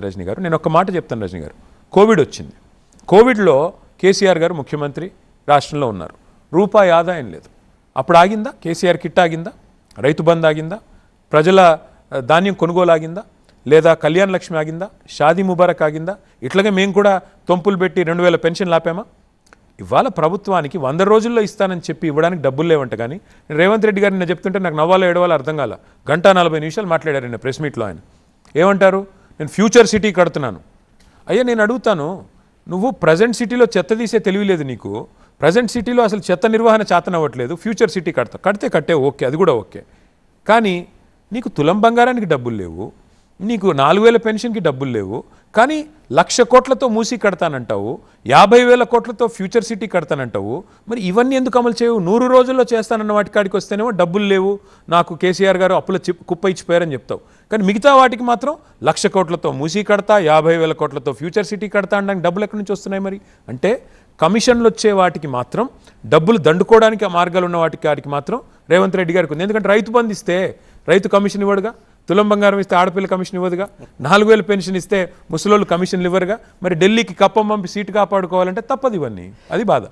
రజనీ గారు. నేను ఒక మాట చెప్తాను రజనీ గారు. కోవిడ్ వచ్చింది. కోవిడ్లో కేసీఆర్ గారు ముఖ్యమంత్రి రాష్ట్రంలో ఉన్నారు. రూపాయి ఆదాయం లేదు. అప్పుడు ఆగిందా? కేసీఆర్ కిట్ ఆగిందా? రైతు బంద్ ఆగిందా? ప్రజల ధాన్యం కొనుగోలు ఆగిందా? లేదా కళ్యాణ లక్ష్మి ఆగిందా? షాదీ ముబారక్ ఆగిందా? ఇట్లాగే మేము కూడా తొంపులు పెట్టి రెండు వేల పెన్షన్లు ఆపామా ఇవాళ ప్రభుత్వానికి వంద రోజుల్లో ఇస్తానని చెప్పి ఇవ్వడానికి డబ్బులు లేవంట కానీ నేను రేవంత్ రెడ్డి గారిని చెప్తుంటే నాకు నవ్వాలో ఏడవాలో అర్థం కాల. గంట నలభై నిమిషాలు మాట్లాడారు ఆయన ప్రెస్ మీట్లో ఆయన. ఏమంటారు? నేను ఫ్యూచర్ సిటీ కడుతున్నాను. అయ్యా నేను అడుగుతాను నువ్వు ప్రజెంట్ సిటీలో చెత్త తీసే తెలియలేదు నీకు. ప్రజెంట్ సిటీలో అసలు చెత్త నిర్వహణ చేతనవ్వట్లేదు ఫ్యూచర్ సిటీ కడతా. కడితే కట్టే ఓకే అది కూడా ఓకే. కానీ నీకు తులం బంగారానికి డబ్బులు లేవు నీకు నాలుగు వేల పెన్షన్కి డబ్బులు లేవు కానీ లక్ష కోట్లతో మూసి కడతానంటావు యాభై వేల కోట్లతో ఫ్యూచర్ సిటీ కడతానంటావు మరి ఇవన్నీ ఎందుకు అమలు చేయవు? నూరు రోజుల్లో చేస్తానన్న వాటి కాడికి వస్తేనేమో డబ్బులు లేవు నాకు కేసీఆర్ గారు అప్పుల కుప్ప ఇచ్చిపోయారని చెప్తావు. కానీ మిగతా వాటికి మాత్రం లక్ష కోట్లతో మూసి కడతా యాభై వేల కోట్లతో ఫ్యూచర్ సిటీ కడతా అనడానికి డబ్బులు ఎక్కడి నుంచి వస్తున్నాయి మరి? అంటే కమిషన్లు వచ్చే వాటికి మాత్రం డబ్బులు దండుకోవడానికి ఆ మార్గాలు ఉన్న వాటికి వాటికి మాత్రం రేవంత్ రెడ్డి గారికి ఉంది. ఎందుకంటే రైతు బంధిస్తే రైతు కమిషన్ ఇవ్వడుగా. తులం బంగారం ఇస్తే ఆడపిల్ల కమిషన్ ఇవ్వదుగా? నాలుగు వేలు పెన్షన్ ఇస్తే ముసలోళ్ళు కమిషన్లు ఇవ్వరుగా? మరి ఢిల్లీకి కప్పం పంపి సీటు కాపాడుకోవాలంటే తప్పదు ఇవన్నీ. అది బాధ.